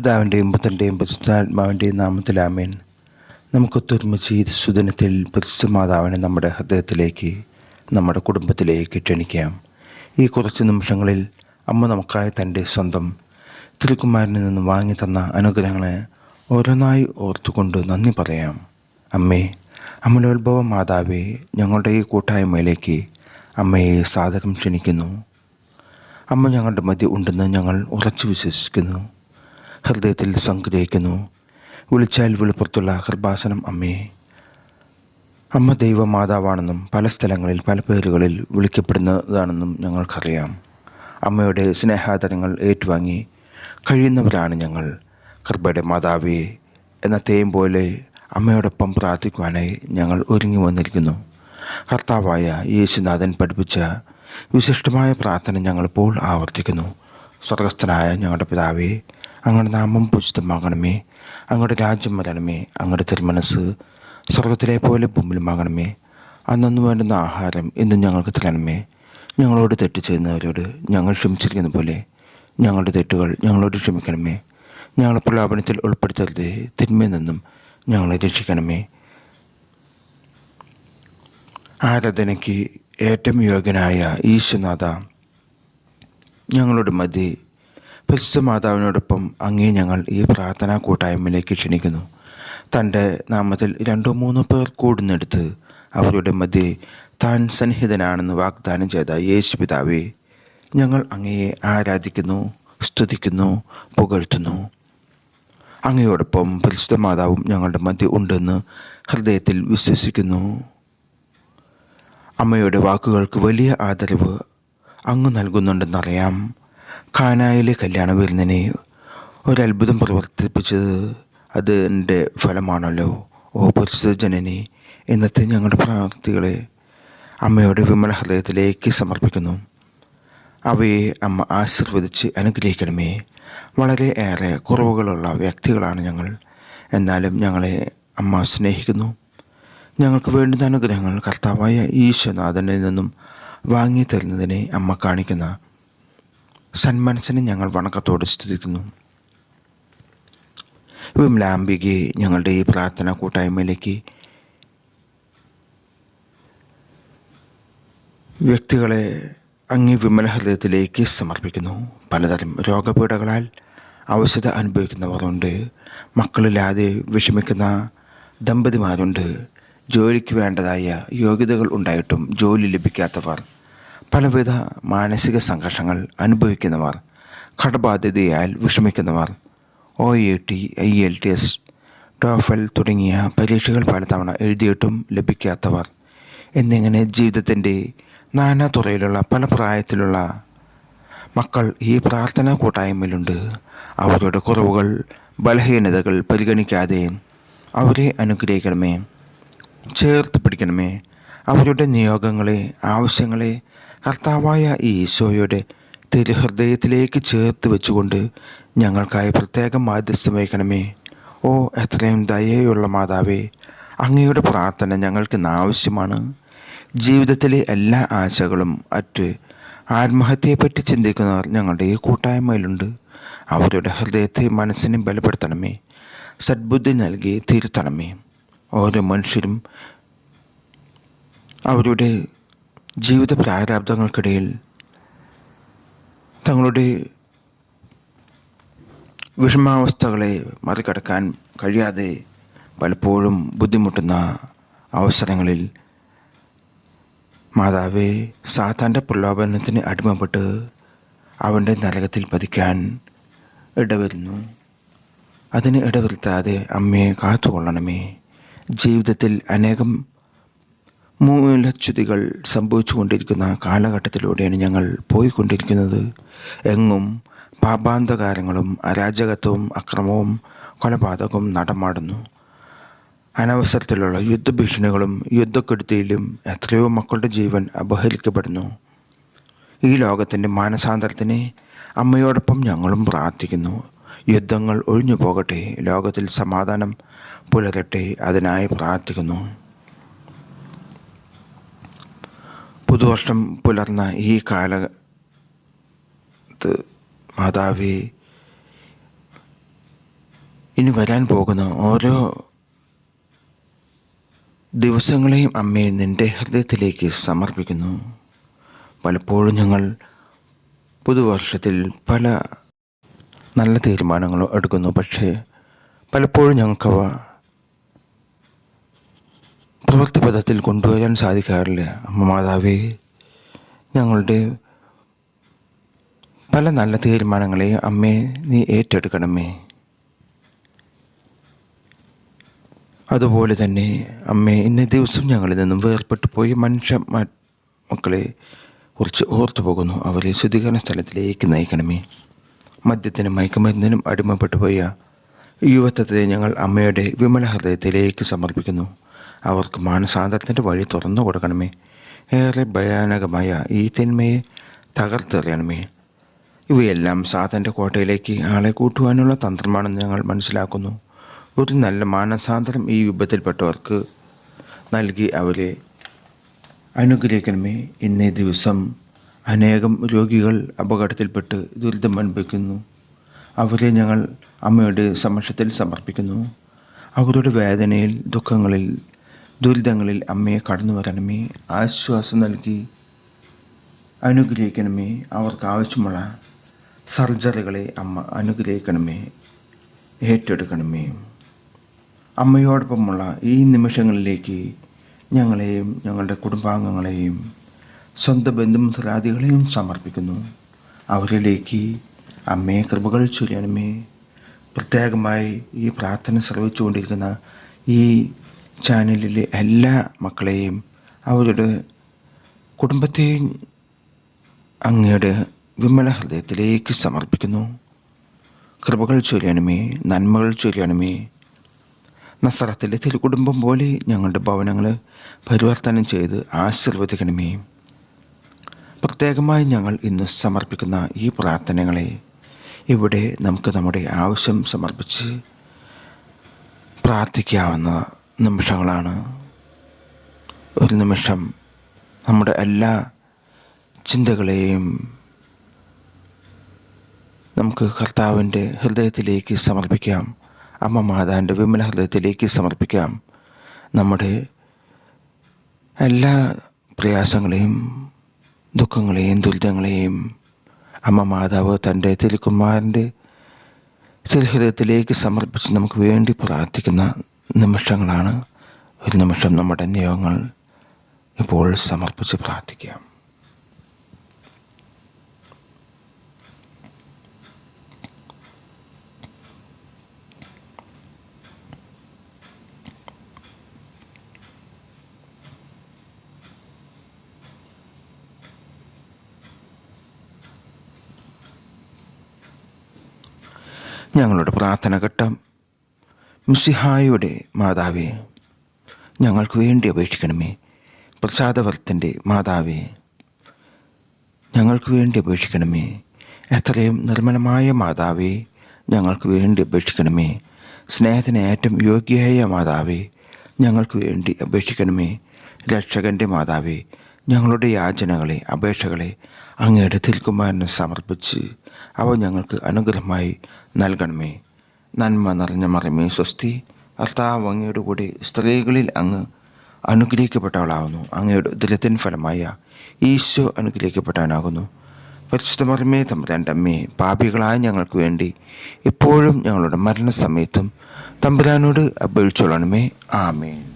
പിതാവിന്റെയും പുത്രന്റെയും പരിശുദ്ധാത്മാവിന്റെയും നാമത്തിൽ ആമേൻ. നമുക്കൊത്തൊരുമിച്ച് ഈ സുദിനത്തിൽ പരിശുദ്ധ മാതാവിനെ നമ്മുടെ ഹൃദയത്തിലേക്ക് നമ്മുടെ കുടുംബത്തിലേക്ക് ക്ഷണിക്കാം. ഈ കുറച്ച് നിമിഷങ്ങളിൽ അമ്മ നമുക്കായി തന്റെ സ്വന്തം തിരുക്കുമാരനിൽ നിന്ന് വാങ്ങി തന്ന അനുഗ്രഹങ്ങളെ ഓരോന്നായി ഓർത്തുകൊണ്ട് നന്ദി പറയാം. അമ്മേ അമലോത്ഭവ മാതാവേ ഞങ്ങളുടെ ഈ കൂട്ടായ്മയിലേക്ക് അമ്മയെ സാധകം ക്ഷണിക്കുന്നു. അമ്മ ഞങ്ങളുടെ മധ്യ ഉണ്ടെന്ന് ഞങ്ങൾ ഉറച്ചു വിശ്വസിക്കുന്നു. ഹൃദയത്തിൽ സംഗ്രഹിക്കുന്നു. വിളിച്ചാൽ വെളിപ്പുറത്തുള്ള കൃപാസനം അമ്മേ. അമ്മ ദൈവമാതാവാണെന്നും പല സ്ഥലങ്ങളിൽ പല പേരുകളിൽ വിളിക്കപ്പെടുന്നതാണെന്നും ഞങ്ങൾക്കറിയാം. അമ്മയുടെ സ്നേഹാദരങ്ങൾ ഏറ്റുവാങ്ങി കഴിയുന്നവരാണ് ഞങ്ങൾ. കൃപയുടെ മാതാവേ എന്ന തേയും പോലെ അമ്മയോടൊപ്പം പ്രാർത്ഥിക്കുവാനായി ഞങ്ങൾ ഒരുങ്ങി വന്നിരിക്കുന്നു. കർത്താവായ യേശുനാഥൻ പഠിപ്പിച്ച വിശിഷ്ടമായ പ്രാർത്ഥന ഞങ്ങളിപ്പോൾ ആവർത്തിക്കുന്നു. സ്വർഗസ്ഥനായ ഞങ്ങളുടെ പിതാവേ അങ്ങയുടെ നാമം പൂജിതമാകണമേ. അങ്ങയുടെ രാജ്യം വരണമേ. അങ്ങയുടെ തിരുമനസ് സ്വർഗത്തിലെ പോലെ ഭൂമിലുമാകണമേ അന്നു വേണ്ടുന്ന ആഹാരം ഇന്നും ഞങ്ങൾക്ക് തരണമേ. ഞങ്ങളോട് തെറ്റ് ചെയ്യുന്നവരോട് ഞങ്ങൾ ക്ഷമിച്ചിരിക്കുന്ന പോലെ ഞങ്ങളുടെ തെറ്റുകൾ ഞങ്ങളോട് ക്ഷമിക്കണമേ. ഞങ്ങളെ പ്രലാപനത്തിൽ ഉൾപ്പെടുത്തരുത്. തിന്മയിൽ നിന്നും ഞങ്ങളെ രക്ഷിക്കണമേ. ആരാധനയ്ക്ക് ഏറ്റവും യോഗ്യനായ ഈശ്വനാഥ ഞങ്ങളുടെ മധ്യ പരിശുദ്ധ മാതാവിനോടൊപ്പം അങ്ങേ ഞങ്ങൾ ഈ പ്രാർത്ഥനാ കൂട്ടായ്മയിലേക്ക് ക്ഷണിക്കുന്നു. തന്റെ നാമത്തിൽ രണ്ടോ മൂന്നോ പേർ കൂടുന്നെടുത്ത് അവരുടെ മധ്യേ താൻ സന്നിഹിതനാണെന്ന് വാഗ്ദാനം ചെയ്ത യേശു പിതാവെ ഞങ്ങൾ അങ്ങയെ ആരാധിക്കുന്നു സ്തുതിക്കുന്നു പുകഴ്ത്തുന്നു. അങ്ങയോടൊപ്പം പരിശുദ്ധ മാതാവും ഞങ്ങളുടെ മധ്യ ഉണ്ടെന്ന് ഹൃദയത്തിൽ വിശ്വസിക്കുന്നു. അമ്മയുടെ വാക്കുകൾക്ക് വലിയ ആദരവ് അങ്ങ് നൽകുന്നുണ്ടെന്നറിയാം. കാനായിലെ കല്യാണ വിരുന്നിനെ ഒരത്ഭുതം പ്രവർത്തിപ്പിച്ചത് അത് എന്റെ ഫലമാണല്ലോ. ഓ പരിശുദ്ധ ജനനി ഇന്നത്തെ ഞങ്ങളുടെ പ്രാർത്ഥികളെ അമ്മയുടെ വിമല ഹൃദയത്തിലേക്ക് സമർപ്പിക്കുന്നു. അവയെ അമ്മ ആശീർവദിച്ച് അനുഗ്രഹിക്കണമേ. വളരെ ഏറെ കുറവുകളുള്ള വ്യക്തികളാണ് ഞങ്ങൾ. എന്നാലും ഞങ്ങളെ അമ്മ സ്നേഹിക്കുന്നു. ഞങ്ങൾക്ക് വേണ്ടുന്ന അനുഗ്രഹങ്ങൾ കർത്താവായ ഈശ്വനാഥനിൽ നിന്നും വാങ്ങി തരുന്നതിനെ അമ്മ കാണിക്കുന്ന സന്മനസ്സിനെ ഞങ്ങൾ വണക്കത്തോടെ സ്തുതിക്കുന്നു. വിമലാംബികയെ ഞങ്ങളുടെ ഈ പ്രാർത്ഥന കൂട്ടായ്മയിലേക്ക് വ്യക്തികളെ അങ്ങി വിമല ഹൃദയത്തിലേക്ക് സമർപ്പിക്കുന്നു. പലതരം രോഗപീഠകളാൽ അവശത അനുഭവിക്കുന്നവരുണ്ട് മക്കളില്ലാതെ വിഷമിക്കുന്ന ദമ്പതിമാരുണ്ട്. ജോലിക്ക് വേണ്ടതായ യോഗ്യതകൾ ഉണ്ടായിട്ടും ജോലി ലഭിക്കാത്തവർ പലവിധ മാനസിക സംഘർഷങ്ങൾ അനുഭവിക്കുന്നവർ കടബാധ്യതയാൽ വിഷമിക്കുന്നവർ O E T IELTS TOEFL തുടങ്ങിയ പരീക്ഷകൾ പലതവണ എഴുതിയിട്ടും ലഭിക്കാത്തവർ എന്നിങ്ങനെ ജീവിതത്തിന്റെ നാനാ തുറയിലുള്ള പല പ്രായത്തിലുള്ള മക്കൾ ഈ പ്രാർത്ഥനാ കൂട്ടായ്മയിലുണ്ട്. അവരുടെ കുറവുകൾ ബലഹീനതകൾ പരിഗണിക്കാതെ അവരെ അനുഗ്രഹിക്കണമേ ചേർത്ത് പിടിക്കണമേ അവരുടെ നിയോഗങ്ങളെ ആവശ്യങ്ങളെ കർത്താവായ ഈശോയുടെ തിരുഹൃദയത്തിലേക്ക് ചേർത്ത് വെച്ചുകൊണ്ട് ഞങ്ങൾക്കായി പ്രത്യേകം മാധ്യസ്ഥം വഹിക്കണമേ. ഓ എത്രയും ദയയുള്ള മാതാവേ അങ്ങയുടെ പ്രാർത്ഥന ഞങ്ങൾക്ക് ആവശ്യമാണ്. ജീവിതത്തിലെ എല്ലാ ആശകളും അറ്റ് ആത്മഹത്യയെപ്പറ്റി ചിന്തിക്കുന്നവർ ഞങ്ങളുടെ ഈ കൂട്ടായ്മയിലുണ്ട്. അവരുടെ ഹൃദയത്തെ മനസ്സിനെ ബലപ്പെടുത്തണമേ. സദ്ബുദ്ധി നൽകി തിരുത്തണമേ. ഓരോ മനുഷ്യരും അവരുടെ ജീവിത പ്രാരാബ്ദങ്ങൾക്കിടയിൽ തങ്ങളുടെ വിഷമാവസ്ഥകളെ മറികടക്കാൻ കഴിയാതെ പലപ്പോഴും ബുദ്ധിമുട്ടുന്ന അവസരങ്ങളിൽ മാതാവെ സാത്താന്റെ പ്രലോഭനത്തിന് അടിമപ്പെട്ട് അവന്റെ നരകത്തിൽ പതിക്കാൻ ഇടവരുന്നു. അതിന് ഇടവരുത്താതെ അമ്മയെ കാത്തുകൊള്ളണമേ. ജീവിതത്തിൽ അനേകം മൂലച്യുതികൾ സംഭവിച്ചുകൊണ്ടിരിക്കുന്ന കാലഘട്ടത്തിലൂടെയാണ് ഞങ്ങൾ പോയിക്കൊണ്ടിരിക്കുന്നത്. എങ്ങും പാപാന്തകാരങ്ങളും അരാജകത്വവും അക്രമവും കൊലപാതകവും നടമാടുന്നു. അനവസരത്തിലുള്ള യുദ്ധഭീഷണികളും യുദ്ധക്കെടുതിയിലും എത്രയോ മക്കളുടെ ജീവൻ അപഹരിക്കപ്പെടുന്നു. ഈ ലോകത്തിന്റെ മാനസാന്തരത്തിന് അമ്മയോടൊപ്പം ഞങ്ങളും പ്രാർത്ഥിക്കുന്നു. യുദ്ധങ്ങൾ ഒഴിഞ്ഞു പോകട്ടെ ലോകത്തിൽ സമാധാനം പുലരട്ടെ അതിനായി പ്രാർത്ഥിക്കുന്നു. പുതുവർഷം പുലർന്ന ഈ കാലത്ത് മാതാവേ ഇനി വരാൻ പോകുന്ന ഓരോ ദിവസങ്ങളെയും അമ്മയെ നിന്റെ ഹൃദയത്തിലേക്ക് സമർപ്പിക്കുന്നു. പലപ്പോഴും ഞങ്ങൾ പുതുവർഷത്തിൽ പല നല്ല തീരുമാനങ്ങളും എടുക്കുന്നു. പക്ഷേ പലപ്പോഴും ഞങ്ങൾക്കവ പ്രവൃത്തിപഥത്തിൽ കൊണ്ടുവരാൻ സാധിക്കാറില്ല. അമ്മ മാതാവേ ഞങ്ങളുടെ പല നല്ല തീരുമാനങ്ങളെ അമ്മേ നീ ഏറ്റെടുക്കണമേ. അതുപോലെ തന്നെ അമ്മേ ഇന്ന ദിവസം ഞങ്ങളിൽ നിന്നും വേർപെട്ടു പോയി മനുഷ്യ മക്കളെ കുറിച്ച് ഓർത്തു പോകുന്നു. അവരെ ശുദ്ധീകരണ സ്ഥലത്തിലേക്ക് നയിക്കണമേ. മദ്യത്തിനും മയക്കുമരുന്നിനും അടിമപ്പെട്ടു പോയ യുവത്വത്തെ ഞങ്ങൾ അമ്മയുടെ വിമല ഹൃദയത്തിലേക്ക് സമർപ്പിക്കുന്നു. അവർക്ക് മാനസാന്തരത്തിന്റെ വഴി തുറന്നു കൊടുക്കണമേ. ഏറെ ഭയാനകമായ ഈ തിന്മയെ തകർത്തെറിയണമേ ഇവയെല്ലാം സാധന്റെ കോട്ടയിലേക്ക് ആളെ കൂട്ടുവാനുള്ള തന്ത്രമാണെന്ന് ഞങ്ങൾ മനസ്സിലാക്കുന്നു. ഒരു നല്ല മാനസാന്തരം ഈ വിഭത്തിൽപ്പെട്ടവർക്ക് നൽകി അവരെ അനുഗ്രഹിക്കണമേ. ഇന്നേ ദിവസം അനേകം രോഗികൾ അപകടത്തിൽപ്പെട്ട് ദുരിതം അനുഭവിക്കുന്നു. അവരെ ഞങ്ങൾ അമ്മയുടെ സമക്ഷത്തിൽ സമർപ്പിക്കുന്നു. അവരുടെ വേദനയിൽ ദുഃഖങ്ങളിൽ ദുരിതങ്ങളിൽ അമ്മയെ കടന്നു വരണമേ ആശ്വാസം നൽകി അനുഗ്രഹിക്കണമേ അവർക്ക് ആവശ്യമുള്ള സർജറികളെ അമ്മ അനുഗ്രഹിക്കണമേ ഏറ്റെടുക്കണമേ. അമ്മയോടൊപ്പമുള്ള ഈ നിമിഷങ്ങളിലേക്ക് ഞങ്ങളെയും ഞങ്ങളുടെ കുടുംബാംഗങ്ങളെയും സ്വന്തം ബന്ധുമിത്രാദികളെയും സമർപ്പിക്കുന്നു. അവരിലേക്ക് അമ്മയെ കൃപകൾ ചൊല്ലണമേ പ്രത്യേകമായി ഈ പ്രാർത്ഥന ശ്രവിച്ചുകൊണ്ടിരിക്കുന്ന ഈ ചാനലിലെ എല്ലാ മക്കളെയും അവരുടെ കുടുംബത്തെയും അങ്ങയുടെ വിമല ഹൃദയത്തിലേക്ക് സമർപ്പിക്കുന്നു. കൃപകൾ ചൊല്ലണമേ നന്മകൾ ചൊല്ലണമേ നസറത്തിലെ തിരുകുടുംബം പോലെ ഞങ്ങളുടെ ഭവനങ്ങൾ പരിവർത്തനം ചെയ്ത് ആശീർവദിക്കണമേ. പ്രത്യേകമായി ഞങ്ങൾ ഇന്ന് സമർപ്പിക്കുന്ന ഈ പ്രാർത്ഥനകളെ ഇവിടെ നമുക്ക് നമ്മുടെ ആവശ്യം സമർപ്പിച്ച് പ്രാർത്ഥിക്കാവുന്ന നിമിഷങ്ങളാണ്. ഒരു നിമിഷം നമ്മുടെ എല്ലാ ചിന്തകളെയും നമുക്ക് കർത്താവിന്റെ ഹൃദയത്തിലേക്ക് സമർപ്പിക്കാം. അമ്മ മാതാവിന്റെ വിമല ഹൃദയത്തിലേക്ക് സമർപ്പിക്കാം. നമ്മുടെ എല്ലാ പ്രയാസങ്ങളെയും ദുഃഖങ്ങളെയും ദുരിതങ്ങളെയും അമ്മ മാതാവ് തന്റെ തിരുക്കുമാരന്റെ തിരുഹൃദയത്തിലേക്ക് സമർപ്പിച്ച് നമുക്ക് വേണ്ടി പ്രാർത്ഥിക്കുന്ന നിമിഷങ്ങളാണ്. ഒരു നിമിഷം നമ്മുടെ നിയമങ്ങൾ ഇപ്പോൾ സമർപ്പിച്ച് പ്രാർത്ഥിക്കാം. ഞങ്ങളുടെ പ്രാർത്ഥന ഘട്ടം മിസിഹായുടെ മാതാവേ ഞങ്ങൾക്ക് വേണ്ടി അപേക്ഷിക്കണമേ. പ്രസാദവർത്തന്റെ മാതാവേ ഞങ്ങൾക്ക് വേണ്ടി അപേക്ഷിക്കണമേ. എത്രയും നിർമ്മലമായ മാതാവേ ഞങ്ങൾക്ക് വേണ്ടി അപേക്ഷിക്കണമേ. സ്നേഹത്തിന് ഏറ്റവും യോഗ്യയായ മാതാവേ ഞങ്ങൾക്ക് വേണ്ടി അപേക്ഷിക്കണമേ. രക്ഷകന്റെ മാതാവേ ഞങ്ങളുടെ യാചനകളെ അപേക്ഷകളെ അങ്ങയുടെ തിൽക്കുമാരനെ സമർപ്പിച്ച് അവ ഞങ്ങൾക്ക് അനുഗ്രഹമായി നൽകണമേ. നന്മ നിറഞ്ഞ മറിമേ സ്വസ്തി. കർത്താവ് അങ്ങയുടെ കൂടെ സ്ത്രീകളിൽ അങ്ങ് അനുഗ്രഹിക്കപ്പെട്ടവളാകുന്നു അങ്ങയുടെ ദുരിതൻ ഫലമായ ഈശോ അനുഗ്രഹിക്കപ്പെട്ടവനാകുന്നു. പരിശുദ്ധ മറിമേ തമ്പുരാന്റെ അമ്മേ പാപികളായ ഞങ്ങൾക്ക് വേണ്ടി ഇപ്പോഴും ഞങ്ങളുടെ മരണസമയത്തും തമ്പുരാനോട് അപേക്ഷിച്ചോളണമേ. ആമേൻ.